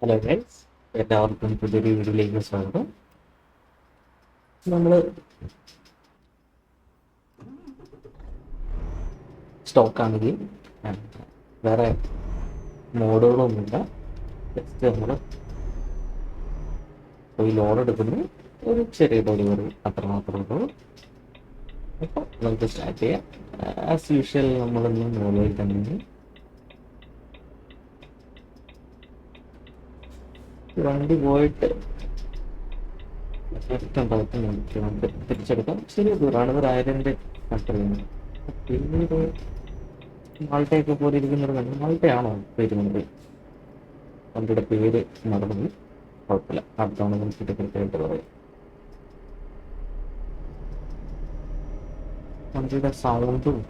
Hello friends എല്ലാവർക്കും പുതിയൊരു വീഡിയോയിലേക്ക് സ്വാഗതം. നമ്മൾ സ്റ്റോക്കാണെങ്കിൽ വേറെ മോഡുകളൊന്നുമില്ല. ജസ്റ്റ് നമ്മൾ പോയി ലോൺ എടുക്കുന്നു. ഒരു ചെറിയ ഡെലിവറി അത്ര മാത്രമേ ഉള്ളൂ. അപ്പോൾ നമുക്ക് സ്റ്റാർട്ട് ചെയ്യാം. ആസ് യൂഷ്വൽ നമ്മളൊന്ന് മോഡലിൽ തന്നെ വണ്ടി പോയിട്ട് തിരിച്ചെടുക്കാം. ശരി ഒരു ആയിരന്റെ കട്ടറിയാണ് പിന്നീട് മാൾട്ടയൊക്കെ പോലെ ഇരിക്കുന്നൊരു വണ്ടി മാൾട്ടയാണോ വരുന്നത്? വണ്ടിയുടെ പേര് മറന്നു കുഴപ്പമില്ല. അടുത്തവണ കൃത്യമായിട്ട് പറയാം. വണ്ടിയുടെ സൗണ്ടും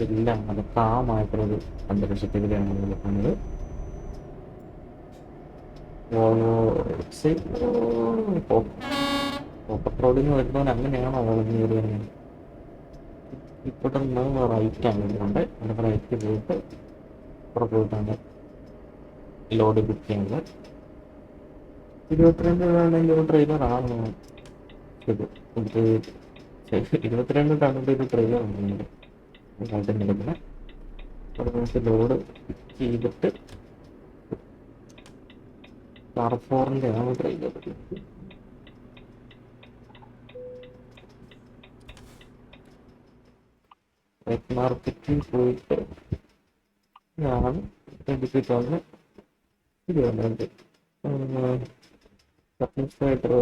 എല്ലാം നല്ല കാമായിട്ടുള്ളൊരു അന്തരീക്ഷത്തിലാണ് നിൽക്കുന്നത് പെട്രോളിന് വരുന്നവൻ അങ്ങനെയാണോ നിന്ന് റൈറ്റ് ആണ് വരുന്നുണ്ട് അവിടെ റൈറ്റ് പോയിട്ട് ഇവിടെ പോയിട്ടാണ് ലോഡ് ബുക്ക് ചെയ്യുന്നത്. ഇരുപത്തിരണ്ട് രൂപയാണെങ്കിൽ ഡ്രൈവർ ആണ് ഇത്. ഇരുപത്തിരണ്ട് ടണ്ണിന്റെ ഒരു ഡ്രൈവർ ആണ് കാലത്ത് നിൽക്കുന്നത് ലോഡ് ചെയ്തിട്ട് കാർഫോറിന്റെ ആണ് ട്രൈ ചെയ്തത് മാർക്കറ്റിൽ പോയിട്ട് ഞാൻ എടുത്തിട്ട് വന്ന് ഇത് വന്നത് സ്പൈഡർ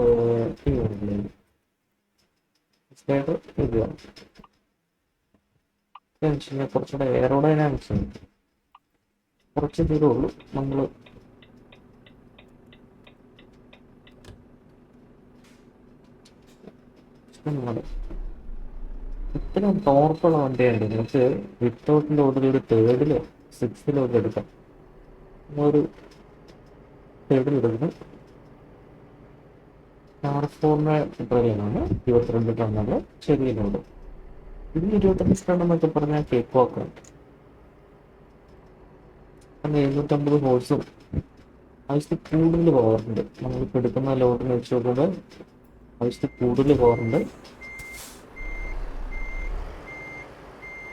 സ്പൈഡർ ഇത് വന്നു കുറച്ചുകൂടെ എയറോഡൈനാമിക്സ് ഉണ്ട് കുറച്ച് ദൂരമുള്ളൂ നമ്മൾ ഇഷ്ടമാണ് ഇത്രയും പവർഫുള്ള വണ്ടിയുണ്ട് വിത്തൗട്ടിന്റെ ഓർഡർ ഒരു തേർഡിലോ സിക്സിലോ ഒക്കെ എടുക്കാം. ഒരു തേർഡിൽ എടുക്കുന്നു ട്രെയിനാണ് ഇരുപത്തിരണ്ട് ടണ്ണുള്ള ചെറിയ ലോഡ് ഇതിന് ഇരുപത്തഞ്ച് ടൺ പറഞ്ഞാൽ കേക്ക് വാക്കാണ് എഴുന്നൂറ്റമ്പത് ഹോഴ്സും ആവശ്യത്തിൽ കൂടുതൽ പവറുണ്ട് നമ്മളിപ്പോൾ എടുക്കുന്ന ലോഡിന് വെച്ച് നോക്കുമ്പോൾ ആവശ്യത്തിൽ കൂടുതൽ പോകാറുണ്ട്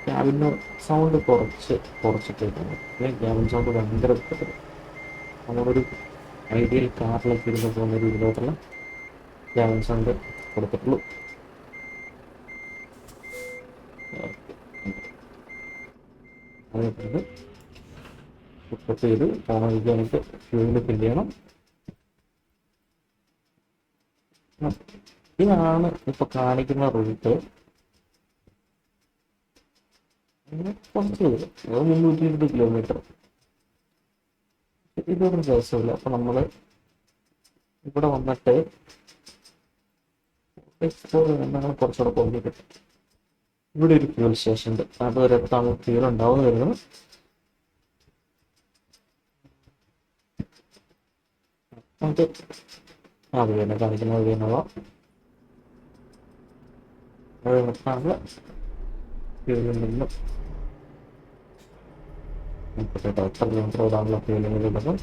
ക്യാബിന് സൗണ്ട് കുറച്ച് കുറച്ചിട്ടേക്കാണ് ക്യാബിൻ സൗണ്ട് ഭയങ്കര നമ്മളൊരു ഐഡിയൽ കാറിലൊക്കെ ഇരുന്ന് പോകുന്ന രീതിയിലോട്ടുള്ള ക്യാബിൻ സൗണ്ട് കൊടുത്തിട്ടുള്ളൂ. അതേപോലെ ഇപ്പോൾ ചെയ്ത് പോണ ഫ്യൂവിൽ ഫില്ല് ചെയ്യണം. ഇതാണ് ഇപ്പൊ കാണിക്കുന്ന റൂട്ട് കുറച്ച് മുന്നൂറ്റി ഇരുപത് കിലോമീറ്റർ ഇതൊരു ദിവസമില്ല. അപ്പൊ നമ്മൾ ഇവിടെ വന്നിട്ട് എക്സ്പ്ലോർ കുറച്ചുകൂടെ പോകുന്നത് ഇവിടെ ഒരു ഫ്യൂൽ സ്റ്റേഷൻ ഉണ്ട്. അതുവരെ താങ്കൾ ഫ്യൂൽ ഉണ്ടാവുന്ന വരുന്നത് നമുക്ക് അത് തന്നെ കാണിക്കുന്നത്. ചെയ്യുന്നവ നിർത്താനുള്ള ഫ്യൂലിൽ നിന്നും എത്ര കിലോമീറ്റർ ഓടാനുള്ള ഫ്യൂലിംഗ് കിട്ടുന്നു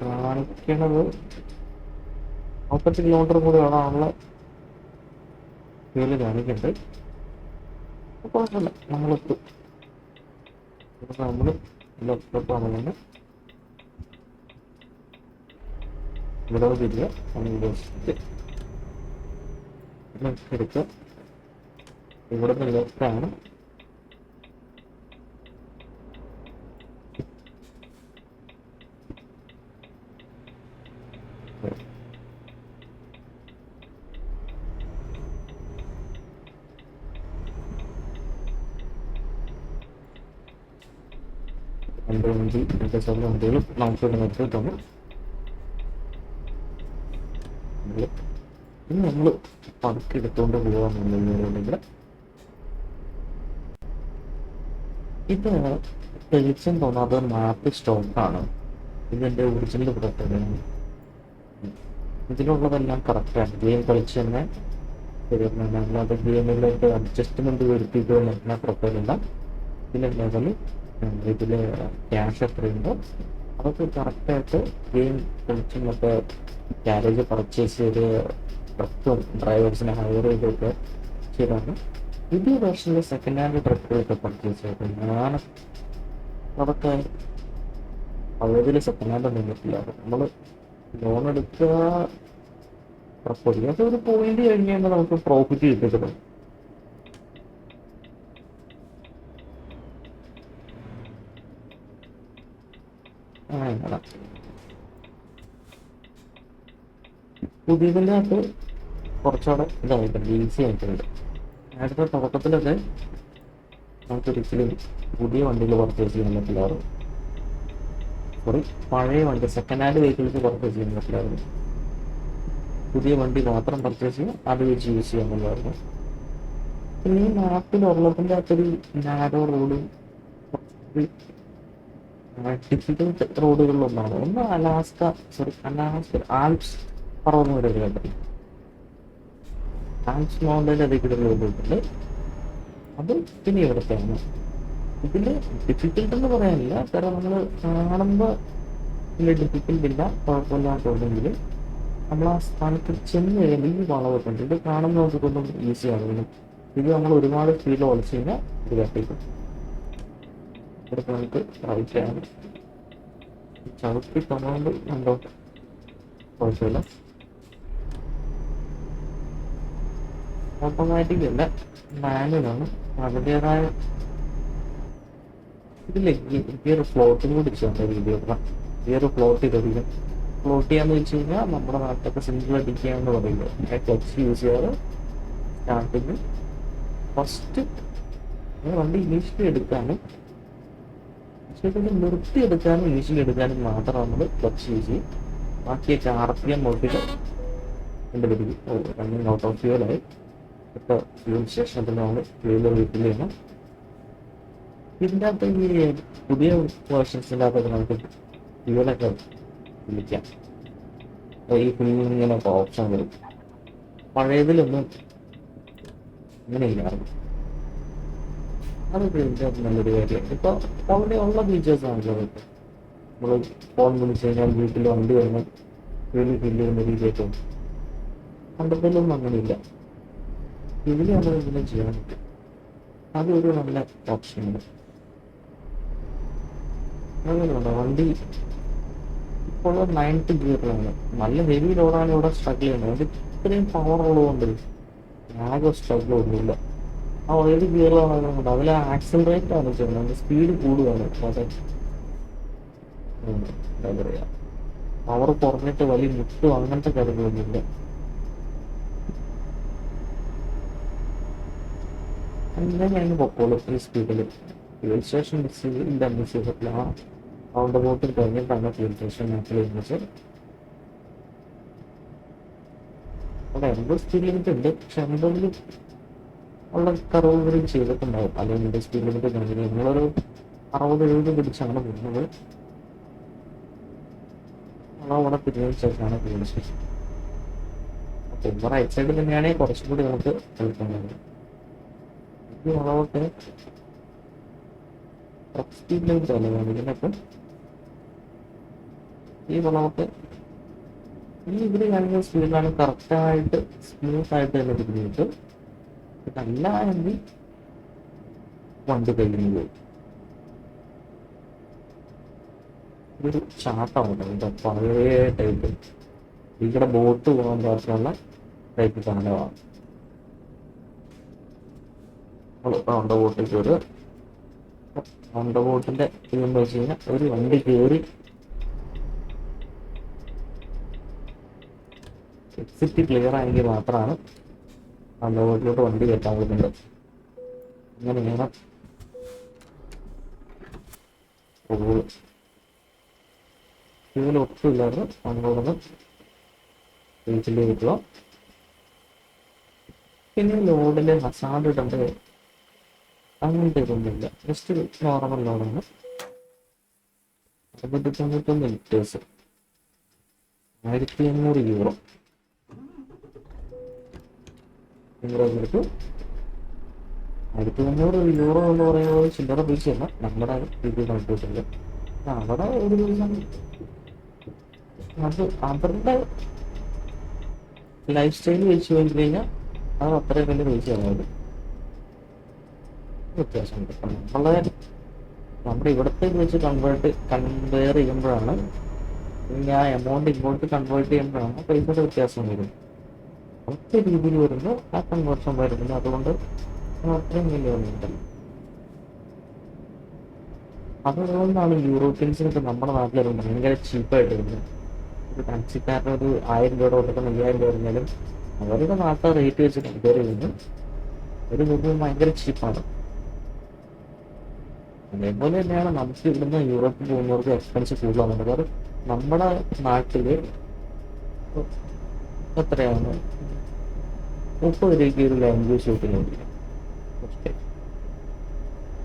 കാണിക്കണത് നാൽപ്പത്തി കിലോമീറ്റർ കൂടി ഓടാനുള്ള ഫ്യൂൽ കാണിക്കുന്നുണ്ട് കുഴപ്പമില്ല നമ്മളെത്തും നമ്മൾ ലാപ്ടോപ്പാണെന്ന് ഇവിടെ തിരിക നമ്മൾ എടുക്കുക ഇവിടെ ലെഫ്റ്റാണ് രണ്ട് വണ്ടി രണ്ട് സ്ഥലം വണ്ടികളും നമുക്ക് ഇവിടെ നിർത്തിയിട്ടുണ്ട് നമ്മൾ ഇനി നമ്മൾ പതുക്കെ എടുത്തുകൊണ്ട് പോകാമെന്നുണ്ടെങ്കിൽ ഇത് തെളിച്ചം തോന്നാത്ത മാപ്പ് സ്റ്റോക്കാണ് ഇതിന്റെ ഒറിജിനൽ പ്രത്യേകതയാണ് ഇതിലുള്ളതെല്ലാം കറക്റ്റാണ് ഗെയിം കളിച്ച് തന്നെ ശരിയാണ്. അല്ലാതെ ഗെയിമിലേക്ക് അഡ്ജസ്റ്റ്മെന്റ് വരുത്തിയിട്ട് നടക്കുന്ന പ്രൊഫൈലല്ല ഇതിലെ ലെവൽ ഇതിൽ ക്യാഷ് എത്രയുണ്ടോ അതൊക്കെ കറക്റ്റായിട്ട് ഗെയിം കളിച്ച് മറ്റേ ക്യാരേജ് പർച്ചേസ് ചെയ്ത് ട്രക്കും ഡ്രൈവേഴ്സിനെ ഹയർ ചെയ്തൊക്കെ ചെയ്താണ്. പുതിയ വേർഷനിലെ സെക്കൻഡ് ഹാൻഡ് ട്രക്കുകളൊക്കെ പർച്ചേസ് ചെയ്തത് ഞാൻ അതൊക്കെ പഴയതിൽ സെക്കൻഡ് ഹാൻഡ് ഒന്നും കിട്ടില്ല. നമ്മൾ ലോൺ എടുക്കുക ഉറപ്പില്ല അതൊരു പോയിന്റ് കഴിഞ്ഞ് കഴിഞ്ഞാൽ നമുക്ക് പ്രോഫിറ്റ് കിട്ടുന്നത് അങ്ങനെ പുതിയതിന്റെ അകത്ത് കുറച്ചുകൂടെ ഇതായിട്ടുണ്ട് ഈസി ആയിട്ടുണ്ട്. നേരത്തെ തുടക്കത്തിലൊക്കെ നമുക്ക് ഒരിക്കലും പുതിയ വണ്ടികൾ പർച്ചേസ് ചെയ്യാൻ പറ്റില്ലായിരുന്നു. സോറി പഴയ വണ്ടി സെക്കൻഡ് ഹാൻഡ് വെഹിക്കിൾസ് പർച്ചേസ് ചെയ്യാൻ പറ്റില്ലായിരുന്നു. പുതിയ വണ്ടി മാത്രം പർച്ചേസ് ചെയ്യും അത് വെച്ച് യൂസ് ചെയ്യാൻ പറ്റില്ലായിരുന്നു. പിന്നെ ഈ മാപ്പിൽ ഉള്ളതിന്റെ അകത്തൊരു നാരോ റോഡും ഡിഫിക്കൽട്ട് റോഡുകളിലൊന്നാണ്. ഒന്ന് അലാസ്ക സോറി അലാസ്ക ആൽപ്സ് പർവതം വരെ ഒരു കണ്ടത് ആൽപ്സ് മൗണ്ടൻ അതിൽ റോഡുണ്ട് അത് പിന്നെ ഇവിടുത്തെയാണ് ഇതിൽ ഡിഫിക്കൽട്ട് എന്ന് പറയാനില്ല. കാരണം നമ്മൾ കാണുമ്പോൾ വലിയ ഡിഫിക്കൽട്ട് ഇല്ല. കുഴപ്പമില്ലാത്തുണ്ടെങ്കിലും നമ്മൾ ആ സ്ഥാനത്ത് ചെന്ന് കഴിയുമ്പോൾ വളവൊക്കെ ഉണ്ട് ഇത് കാണുമ്പോൾ നമുക്കൊന്നും ഈസി ആകുന്നു ഇത് നമ്മൾ ഒരുപാട് ഫീൽ ഓടിച്ചു കഴിഞ്ഞാൽ ഇത് കട്ടിക്കും ഇവിടെ നമുക്ക് റൈറ്റ് ആണ് ചവിട്ടി കമാൻഡ് ഉണ്ടോ കുഴപ്പമില്ല. ഓട്ടോമാറ്റിക് അല്ല മാനുവലാണ് അതിന്റെതായ ഇതില്ലേ? ഗിയർ ഫ്ലോട്ടും കൂടി ചെയ്യുന്ന രീതിയിൽ ഗിയർ ഫ്ലോട്ട് ചെയ്തധികം ഫ്ലോട്ട് ചെയ്യാന്ന് വെച്ച് കഴിഞ്ഞാൽ നമ്മുടെ നാട്ടിലൊക്കെ സിംഗിൾ അടിക്കുക പറയുന്നത് ക്ലച്ച് യൂസ് ചെയ്യാതെ സ്റ്റാർട്ടിങ് ഫസ്റ്റ് വണ്ടി ഇനീഷ്യലി എടുക്കാനും ശരിക്കും നിർത്തി എടുക്കാനും ഇനീഷ്യലി എടുക്കാനും മാത്രം നമ്മൾ ക്ലച്ച് യൂസ് ചെയ്യും. ബാക്കി എം നോക്കിയിട്ട് എന്റെ നോട്ട് റണ്ണിങ് ഔട്ട് ഓഫ് ഫ്യൂലായി ഇപ്പോൾ ഫ്യൂൽ തന്നെ നമ്മൾ ഫ്യൂൽ വീട്ടിൽ ചെയ്യണം ഇതിന്റെ അകത്ത് ഈ പുതിയ വേർഷൻസിന്റെ അകത്തൊക്കെ നമുക്ക് ഫ്യൂലൊക്കെ വിളിക്കാം. ഈ ഫിലിമിൽ ഇങ്ങനെ ഓപ്ഷൻ വരും. പഴയതിലൊന്നും അങ്ങനെയില്ലായിരുന്നു ഇതിന്റെ അകത്ത് നല്ലൊരു കാര്യമാണ് ഇപ്പോൾ അവിടെ ഉള്ള ഇപ്പം നമ്മൾ ഫോൺ വിളിച്ചു കഴിഞ്ഞാൽ വീട്ടിൽ വണ്ടി വരണം വീട്ടിൽ ഫില്ല് ചെയ്യുന്ന രീതിയൊക്കെ കണ്ടെത്തലൊന്നും അങ്ങനെയില്ല. ഇതിൽ നമ്മൾ ഇതിനെ ചെയ്യാൻ പറ്റും. അതൊരു നല്ല ഓപ്ഷനാണ് അങ്ങനെയുണ്ടോ? വണ്ടി ഇപ്പോൾ നയൻത്ത് ഗിയറിലാണ് നല്ല ഹെവി ലോഡാണ് ഇവിടെ സ്ട്രഗിൾ ചെയ്യുന്നത്. അത് ഇത്രയും പവർ ഉള്ളതുകൊണ്ട് ആകെ സ്ട്രഗിൾ ഒന്നുമില്ല. ആ ഏത് അതുകൊണ്ട് അതിൽ ആക്സിലറേറ്റ് ആണ് ചെയ്യുന്നത്. സ്പീഡ് കൂടുകയാണ് എന്താ പറയുക പവർ കുറഞ്ഞിട്ട് വലിയ മുട്ടും അങ്ങനത്തെ കാര്യങ്ങളൊന്നുമില്ല അങ്ങനെ ഞാൻ പൊക്കോളും ഈ സ്പീഡിൽ ഫ്യൂൽ സ്റ്റേഷൻ മിസ് ഇല്ല മിക്സ് ചെയ്തിട്ടില്ല. ആ റൗണ്ട് ബോട്ടിൽ കഴിഞ്ഞിട്ടാണ് ഫ്യൂൽ സ്റ്റേഷൻ മാപ്പിൽ ചെയ്യുന്നത്. അവിടെ എൺപത് സ്പീഡ് ഉണ്ട്. പക്ഷെ എൺപതിൽ ഉള്ള കറവുകൾ ചെയ്തിട്ടുണ്ടാവും. അല്ലെങ്കിൽ എന്റെ സ്പീഡ് ലിമിറ്റ് കഴിഞ്ഞിട്ട് നിങ്ങളൊരു അറുപത് എഴുപത് പിടിച്ചാണ് പോകുന്നത്. അവിടെ തിരിഞ്ഞ ശേഷമാണ് ഫ്യൂൽ സ്റ്റേഷൻ അപ്പോൾ റൈറ്റ് സൈഡിൽ തന്നെയാണെങ്കിൽ കുറച്ചും കൂടി നമുക്ക് കളിക്കുന്നത് ഈ ഇതിനൊക്കെ ഈ വളവൊക്കെ ഈ ഇതിൽ കാണിക്കുന്ന സ്പീഡിലാണ് കറക്റ്റായിട്ട് സ്മൂത്ത് ആയിട്ട് തന്നെ എങ്കിൽ വണ്ടി കഴിഞ്ഞു പോയി ഒരു ചാട്ടമുണ്ട്. എന്താ പഴയ ടൈപ്പ് ഇവിടെ ബോട്ട് പോകാൻ പാകത്തിനുള്ള ടൈപ്പ് സാധനമാണ്. റൗണ്ട് ബോട്ടിൽ കയറുക റൗണ്ട് ബോട്ടിന്റെ ഇതെന്ന് വെച്ച് കഴിഞ്ഞാൽ ഒരു വണ്ടി കയറി എക്സിറ്റ് ക്ലിയർ ആയെങ്കിൽ മാത്രമാണ് റൗണ്ട് ബോട്ടിലോട്ട് വണ്ടി കയറ്റാൻ കൊടുക്കുന്നുണ്ട് അങ്ങനെയാണ് റൂൾ ഫ്യൂൽ ഒട്ടുമില്ലാതെ നമ്മളോടൊന്ന് റീച്ചിൽ കിട്ടുക പിന്നെ ലോഡിൽ ഹസാഡ് ഇടേണ്ട അങ്ങനത്തെ ഇതൊന്നുമില്ല. ജസ്റ്റ് നോർമൽ ലോഡാണ്. അറുപത്തി ലിറ്റേഴ്സ്. ആയിരത്തി എണ്ണൂറ് യൂറോ. യൂറോ കൊടുത്തു യൂറോ എന്ന് പറയുന്നത് ചില്ലറ പൈസയല്ല നമ്മുടെ രീതിയിൽ കണക്കൂട്ടില്ല അവിടെ ഒരു ദിവസം അത് അവരുടെ ലൈഫ് സ്റ്റൈൽ വെച്ച് നോക്കി കഴിഞ്ഞാൽ അത് അത്രയും വലിയ പൈസയാണ് വ്യത്യാസമുണ്ട്. നമ്മളെ നമ്മുടെ ഇവിടുത്തെ വെച്ച് കൺവേർട്ട് കമ്പയർ ചെയ്യുമ്പോഴാണ് ഞാൻ എമൗണ്ട് ഇങ്ങോട്ട് കൺവേർട്ട് ചെയ്യുമ്പോഴാണ് പൈസയുടെ വ്യത്യാസം വരുന്നത്. ഒറ്റ രീതിയിൽ വരുമ്പോൾ ആ സംഘർഷം വരുന്നില്ല അതുകൊണ്ട് അത്രയും വലിയ ഒന്നുമില്ല. അതുകൊണ്ടാണ് യൂറോപ്യൻസിനൊക്കെ നമ്മുടെ നാട്ടിലൊരു ഭയങ്കര ചീപ്പായിട്ട് വരുന്നത്. ഒരു ടാക്സിക്കാരന് ഒരു ആയിരം രൂപ കൊടുക്കുന്ന അയ്യായിരം രൂപ പറഞ്ഞാലും അവരുടെ നാട്ടിലെ റേറ്റ് വെച്ച് കമ്പയർ ചെയ്യുന്നു. ഒരു രൂപ ഭയങ്കര ചീപ്പാണ് അതേപോലെ തന്നെയാണ് നമുക്ക് ഇവിടുന്ന് യൂറോപ്പിൽ പോകുന്നവർക്ക് എക്സ്പെൻസ് കൂടുതലാണ്. നമ്മുടെ നാട്ടിൽ എത്രയാണ് മുപ്പത് രൂപയ്ക്ക് ഒരു ലാംഗ്വേജ് ഷൂട്ടിംഗ് വേണ്ടി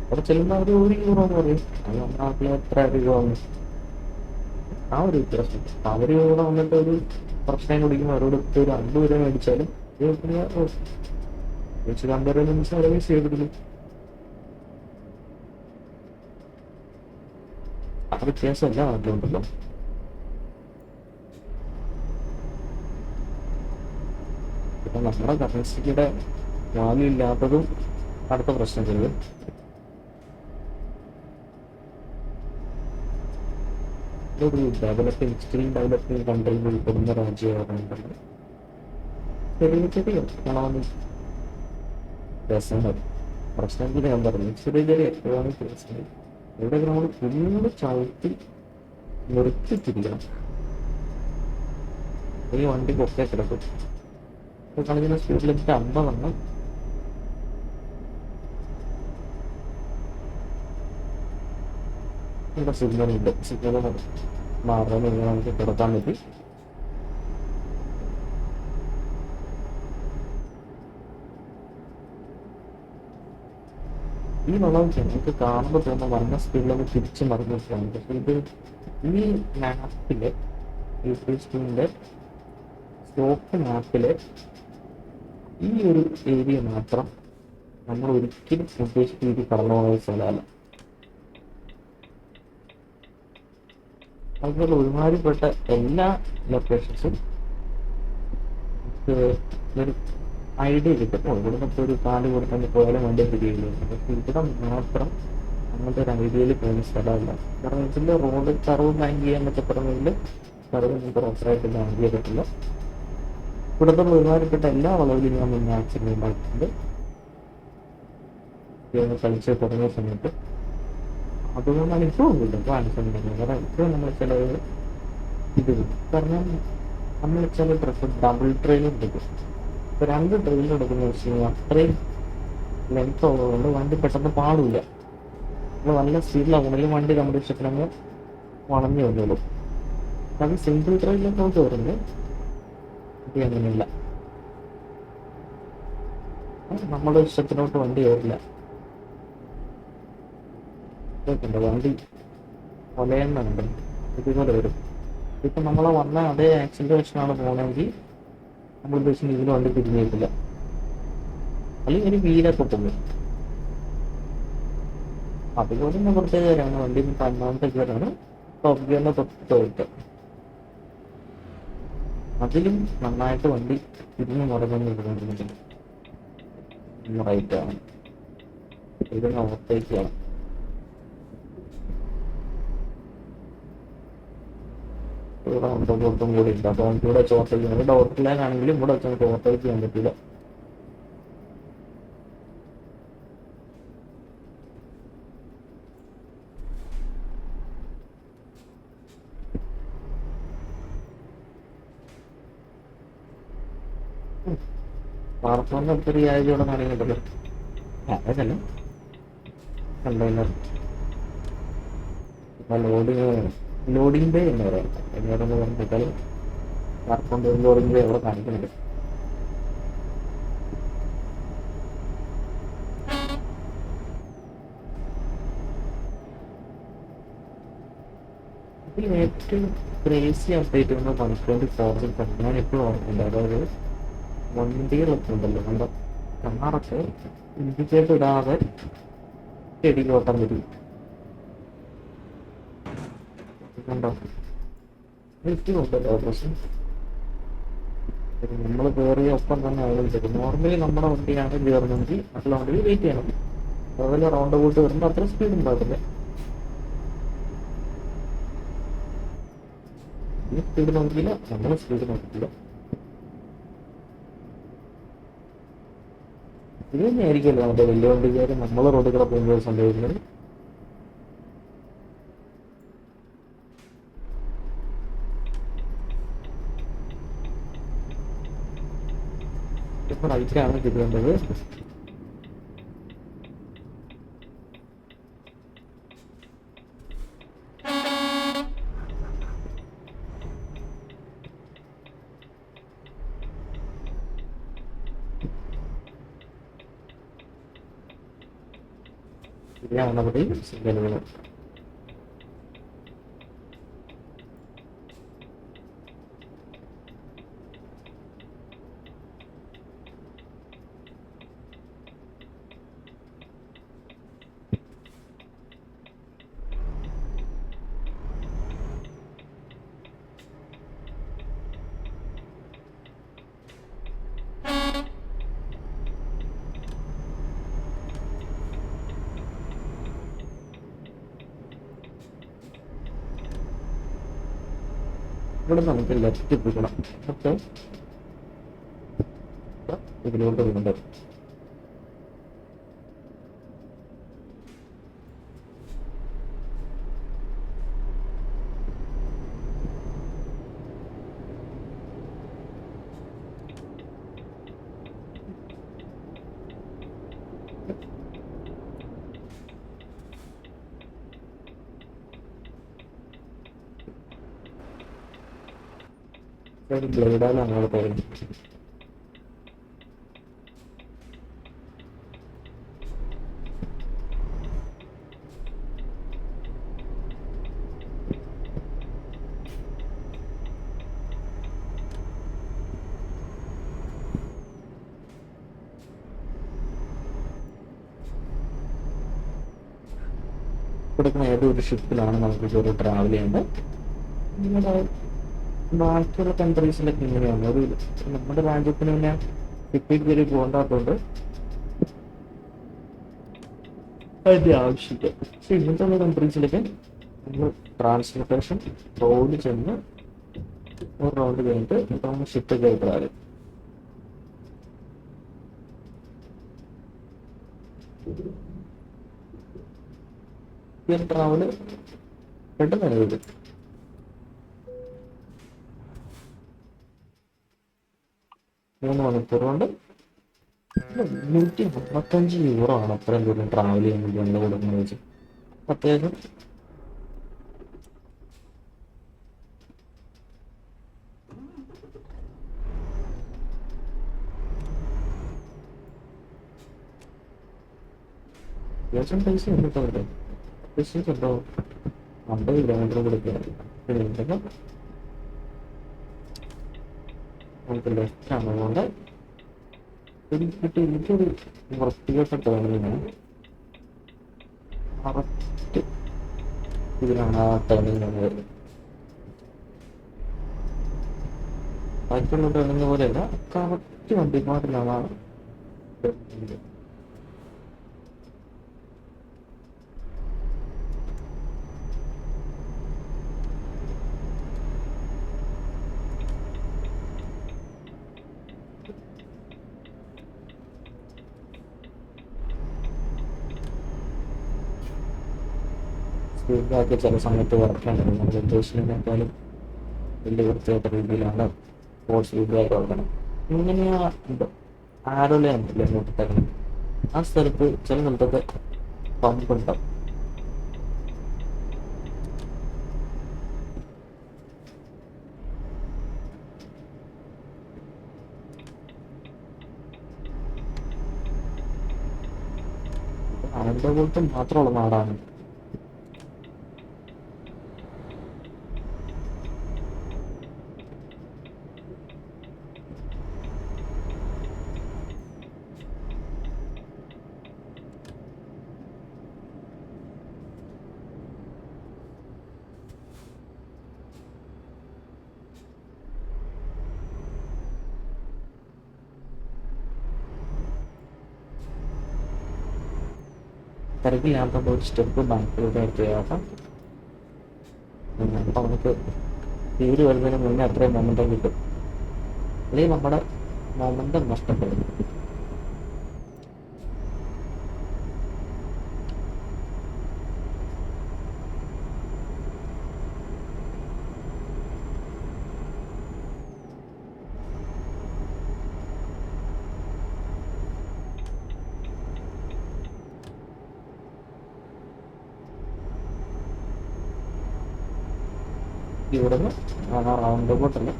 അവിടെ ചെല്ലുമ്പോൾ അവർ ഒരു യൂറോ എന്ന് പറയും. അത് നമ്മുടെ നാട്ടിൽ എത്ര രൂപ ആ ഒരു വ്യത്യാസം അവർ ഇവിടെ വന്നിട്ട് ഒരു പ്രശ്നം കുടിക്കുമ്പോൾ അവരോട് ഒരു അമ്പത് രൂപ മേടിച്ചാലും വെച്ച് കമ്പയർ അവരെ വളരെ ചെയ്തിരുന്നു ആ വ്യത്യാസമല്ല നാട്ടിലുണ്ടല്ലോ ഇപ്പൊ നമ്മുടെ കറൻസിയുടെ വാല്യൂ ഇല്ലാത്തതും അടുത്ത പ്രശ്നത്തിൽ. ഒരു ഡെവലപ്പിംഗ് സ്റ്റിൽ ഡെവലപ്പിംഗ് കൺട്രിയിൽ ഉൾപ്പെടുന്ന രാജ്യമാണെന്നുണ്ടെങ്കിൽ ചെറിയ ചെറിയ എക്കണോമിക് ഞാൻ പറഞ്ഞു ചെറിയ ചെറിയ എക്കണോമിക് രസങ്ങൾ ഇവിടെ നമ്മൾ കുഞ്ഞു ചവിട്ടി നിർത്തിത്തിരിക്കണം ഈ വണ്ടി പൊക്കെ കിടക്കും. ഇപ്പൊ സ്പീഡ് ലിമിറ്റ് അമ്പതാണ് ഇവിടെ സിഗ്നൽ ഉണ്ട്. സിഗ്നൽ മാറുന്ന ഇങ്ങനെ നമുക്ക് കിടത്താൻ പറ്റി ഈ വെള്ളം നമുക്ക് കാണുമ്പോൾ തന്നെ മരണ സ്പീഡിലൊന്ന് തിരിച്ച് മറന്നു വെച്ചാണ് പക്ഷേ ഇത് ഈ മാപ്പിൽ ഈ സ്പീഡിന്റെ സ്റ്റോക്ക് മാപ്പിൽ ഈ ഒരു ഏരിയ മാത്രം നമ്മൾ ഒരിക്കലും ഉദ്ദേശിച്ച രീതി കടന്നു പോകുന്ന സ്ഥലമല്ല അതുപോലെ ഒരുമാതിരിപ്പെട്ട എല്ലാ ലൊക്കേഷൻസും ഒരു ഐഡിയ കിട്ടും. ഇവിടെ ഇപ്പോൾ ഒരു കാൽ കൊടുക്കാൻ പോയാലും വണ്ടി പിടിയുള്ളൂ പക്ഷെ ഇവിടെ മാത്രം അങ്ങനത്തെ ഒരു ഐഡിയയിൽ പോകുന്ന സ്ഥലമല്ല. കാരണം ഇതിന്റെ റോഡ് കറവ് ബാങ്ക് ചെയ്യാന്നൊക്കെ പറഞ്ഞതിൽ കറവ് നമുക്ക് റോഡായിട്ട് ബാങ്ക് ചെയ്തിട്ടില്ല ഇവിടുത്തെ ഒരുമാതിരിപ്പെട്ട എല്ലാ വളവിലും ഞാൻ മുന്നേ ആക്സിഡന്റ് ഉണ്ടായിട്ടുണ്ട്. കളിച്ച് തുടങ്ങിയ സമയത്ത് അതുകൊണ്ടാണ് ഇപ്പോഴും കിട്ടും അനുഭവം കാരണം ഇപ്പോഴും നമ്മൾ ചിലവ് ഇത് കാരണം നമ്മൾ ചില ഡ്രസ്സ് ഡബിൾ ട്രെയിൻ എടുക്കും ഇപ്പൊ. രണ്ട് ട്രെയിൻ എടുക്കുന്ന വെച്ച് കഴിഞ്ഞാൽ അത്രയും ലെങ്ത് ഉള്ളതുകൊണ്ട് വണ്ടി പെട്ടെന്ന് പാടില്ല നമ്മൾ നല്ല സ്പീഡിലാണെങ്കിൽ വണ്ടി നമ്മുടെ ഇഷ്ടത്തിനങ്ങ് വളഞ്ഞു വന്നോളും. അത് സിംഗിൾ ട്രെയിനിലൊക്കെ നമുക്ക് വരുന്നത് ഇത് അങ്ങനെയല്ല നമ്മുടെ ഇഷ്ടത്തിനോട്ട് വണ്ടി കയറില്ല വണ്ടി ഒലയുന്നുണ്ട് ഇതുപോലെ വരും. ഇപ്പൊ നമ്മളെ വന്ന അതേ ആക്സിലറേഷനാണ് പോകണമെങ്കിൽ നമ്മൾ ഉദ്ദേശിക്കുന്ന ഇതിന് വണ്ടി തിരിഞ്ഞേക്കില്ല അല്ലെങ്കിൽ ഒരു വീലൊക്കെ പോകും അതുപോലെ തന്നെ പ്രത്യേകതരാണ് വണ്ടി പന്ത്രണ്ടാമത്തെ ഗിയറാണ് ടോപ്പ് ഗിയറിന്റെ തൊട്ട് തൊട്ട് അതിലും നന്നായിട്ട് വണ്ടി തിരിഞ്ഞു മുടങ്ങുന്നു ഇരുന്നുണ്ടെങ്കിൽ റൈറ്റ് ആണ്. ഇതിന് ഓവർടേക്കാണ് ഇവിടെ ഒട്ടും കൂടി ഇല്ല. അപ്പോൾ ഇവിടെ ചോർത്തേക്ക് ചെയ്യാം ഇവിടെ വെച്ച് നമുക്ക് ചെയ്യാൻ പറ്റില്ല. സ്മാർട്ട്ഫോണിന് അടുത്തൊരു വ്യാജം ഇവിടെ കാണിക്കുന്നുണ്ടല്ലോ അതല്ല? കണ്ടെയ്നർ. ലോഡിങ് ലോഡിങ് ബേ എന്ന് പറയാം. എന്നോടൊന്ന് പറഞ്ഞിട്ടാൽ സ്മാർട്ട്ഫോൺ ലോഡിങ് ബേ അവിടെ കാണിക്കുന്നുണ്ട്. ഏറ്റവും ക്രേസി അപ്ഡേറ്റ് വന്ന വൺ ട്വന്റി ഫോറിൽ ഞാൻ എപ്പോഴും ഓർക്കുന്നുണ്ട്. അതായത് ഉണ്ടല്ലോ നമ്മുടെ ഇടാതെ ചെടിയിലോട്ടം വരും കണ്ടോ? നമ്മൾ കയറിയ ഒപ്പം തന്നെ അയാളും തരും നോർമലി നമ്മുടെ വണ്ടിയാണ് കയറുന്നെങ്കിൽ മറ്റുള്ള വണ്ടിയിൽ വെയിറ്റ് ചെയ്യണം. അതുപോലെ റൗണ്ട് പോയിട്ട് വരുമ്പോൾ അത്ര സ്പീഡ് ഉണ്ടാവില്ല. സ്പീഡ് നോക്കിയില്ല. നമ്മൾ സ്പീഡ് നോക്കിയില്ല. ഇത് തന്നെയായിരിക്കുമല്ലോ നമ്മുടെ വലിയ വണ്ടിക്കാർ നമ്മളെ റോഡിൽ കൂടെ പോകുമ്പോൾ സംഭവിക്കുന്നത്? ഇപ്പൊ റൈറ്റാണ് തിരുവേണ്ടത് ശരിയാണ് അവിടെ ഇവിടെ നമുക്ക് ലെഫ്റ്റ് പോകണം ഓക്കെ ഇതിലോട്ട് പോകുന്നുണ്ട് ബ്ലേഡാണ് അങ്ങോട്ട് പോകുന്നത് കൊടുക്കുന്ന ഏതൊരു ഷിപ്പിലാണ് നമുക്ക് ഒരു ട്രാവൽ ചെയ്യേണ്ടത് ബാക്കിയുള്ള കൺട്രീസിലൊക്കെ ഇങ്ങനെയാണ് ഒരു നമ്മുടെ രാജ്യത്തിന് തന്നെ റിപ്പീറ്റ് കയറി പോകണ്ടാത്തതുകൊണ്ട് അതിന്റെ ആവശ്യമില്ല. പക്ഷെ ഇങ്ങനത്തെ ഉള്ള കൺട്രീസിലൊക്കെ നമ്മൾ ട്രാൻസ്പോർട്ടേഷൻ റോഡ് ചെന്ന് ഒരു റൗണ്ട് കഴിഞ്ഞിട്ട് നമ്മൾ ഷിപ്പ് കയറ്റാറ് ഈ ട്രാവൽ പെട്ടെന്ന് ഇത് മൂന്ന് മണിക്കൂർ കൊണ്ട് നൂറ്റി മുപ്പത്തഞ്ച് യൂറോ ആണ് അത്രയും ദൂരം ട്രാവൽ ചെയ്യാൻ വേണ്ടി നമ്മൾ കൊടുക്കുന്നത് വെച്ച്. അത്യാവശ്യം. അത്യാവശ്യം പൈസ ഉണ്ട് കേട്ടോ അവിടെ. ഡിസ്റ്റൻസ് ഉണ്ടോ? അമ്പത് കിലോമീറ്റർ കൊടുക്കുക. നമുക്ക് ലെഫ്റ്റ് ആണ് അതുകൊണ്ട് എനിക്കിട്ട് എനിക്കൊരു വൃത്തികെട്ട ടേണിങ്ങാണ് ഇതിലാണ് ആ ടേണിങ് ബാക്കിയുള്ള ടേണിങ് പോലെയല്ല കറക്റ്റ് വണ്ടി ആ ഫീഡ്ബാക്ക് ചില സമയത്ത് വർക്കാണ് നമ്മൾ ഉദ്ദേശിക്കുന്നതിനേക്കാളും വലിയ വൃത്തിയായിട്ട രീതിയിലാണ് സ്പോർട്സ് ഫീഡ്ബാക്ക് കൊടുക്കണം ഇങ്ങനെയാ ഉണ്ട് ആരോലെയാണല്ലേ ഇങ്ങോട്ടേക്കണം ആ സ്ഥലത്ത് ചില സ്ഥലത്തൊക്കെ പമ്പുണ്ടാവും ഉണ്ടാവും ആനന്ദപുരത്ത് മാത്രമുള്ള നാടാണ് തിരക്കില്ലാത്തപ്പോൾ ഒരു സ്റ്റെപ്പ് ബാക്കിലൂടെ എടുത്ത് അപ്പൊ നമുക്ക് തീര് വരുന്നതിന് മുന്നേ അത്രയും മൊമെന്റം കിട്ടും. അല്ലെങ്കിൽ നമ്മുടെ മൊമെന്റം നഷ്ടപ്പെടും. ഇവിടുന്ന് ആ റൗണ്ട് ബോട്ടല്ല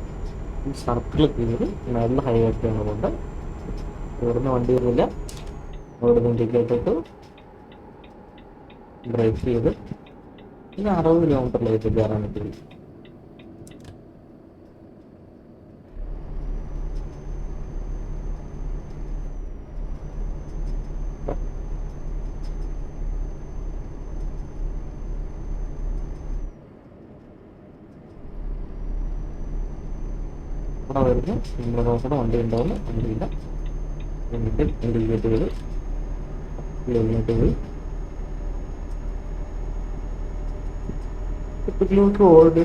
സർക്കിൾ കീറി മേളിൽ ഹൈ ആക്കിയാണ് കൊണ്ട് ഇവിടുന്ന് വണ്ടി വരുന്നില്ല ഇവിടുന്ന് ഇൻഡിക്കേറ്റർ ഇട്ടു ബ്രേക്ക് ചെയ്ത് ഇനി അറുപത് കിലോമീറ്ററിലേക്ക് കയറാൻ പറ്റും ഇവിടെ വരുന്നു നമ്മുടെ നോക്കണം വണ്ടി ഉണ്ടാവുന്നു വണ്ടിയില്ല എന്നിട്ട് ഇൻഡിക്കേറ്ററുകൾ കിലോമീറ്ററുകൾ പത്ത് കിലോമീറ്റർ ഓൾഡ്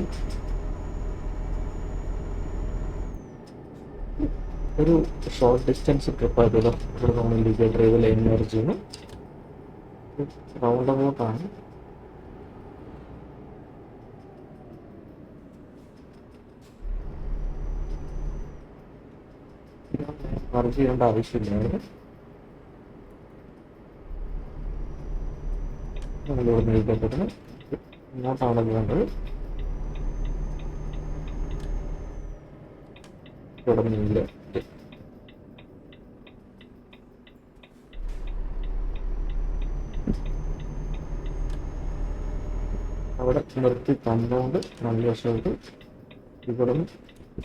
ഒരു ഷോർട്ട് ഡിസ്റ്റൻസ് ട്രിപ്പ് ആയതല്ലോ നമ്മൾ ഇൻഡിക്കേറ്റർ ചെയ്ത് ലൈൻ ചെയ്യുന്നു റൗണ്ട് മറിച്ച് ചെയ്യേണ്ട ആവശ്യമില്ല. നമ്മളിവിടെ നീല അവിടെ നിർത്തി തന്നുകൊണ്ട് നല്ല വശമായിട്ട് ഇവിടെ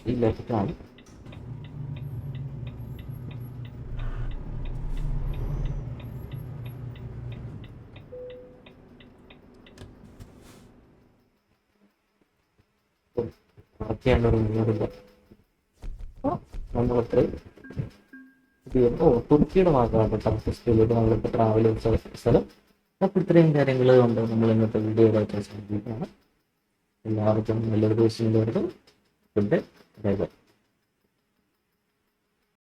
ഈ ലെഫ്റ്റാണ് ഒരു നമ്മൾ ഓ തുർക്കിയുടെ ഭാഗമാണ് ടർക്കിസ്റ്റിലേക്ക് നമ്മളിപ്പോൾ ട്രാവൽ സ്ഥലം അപ്പോൾ ഇത്രയും കാര്യങ്ങൾ കൊണ്ട് നമ്മൾ ഇന്നത്തെ വീഡിയോ ആയിട്ട് ശ്രദ്ധിക്കുകയാണ് എല്ലാവർക്കും നല്ലൊരു ദിവസം നേരുന്നു. Good bye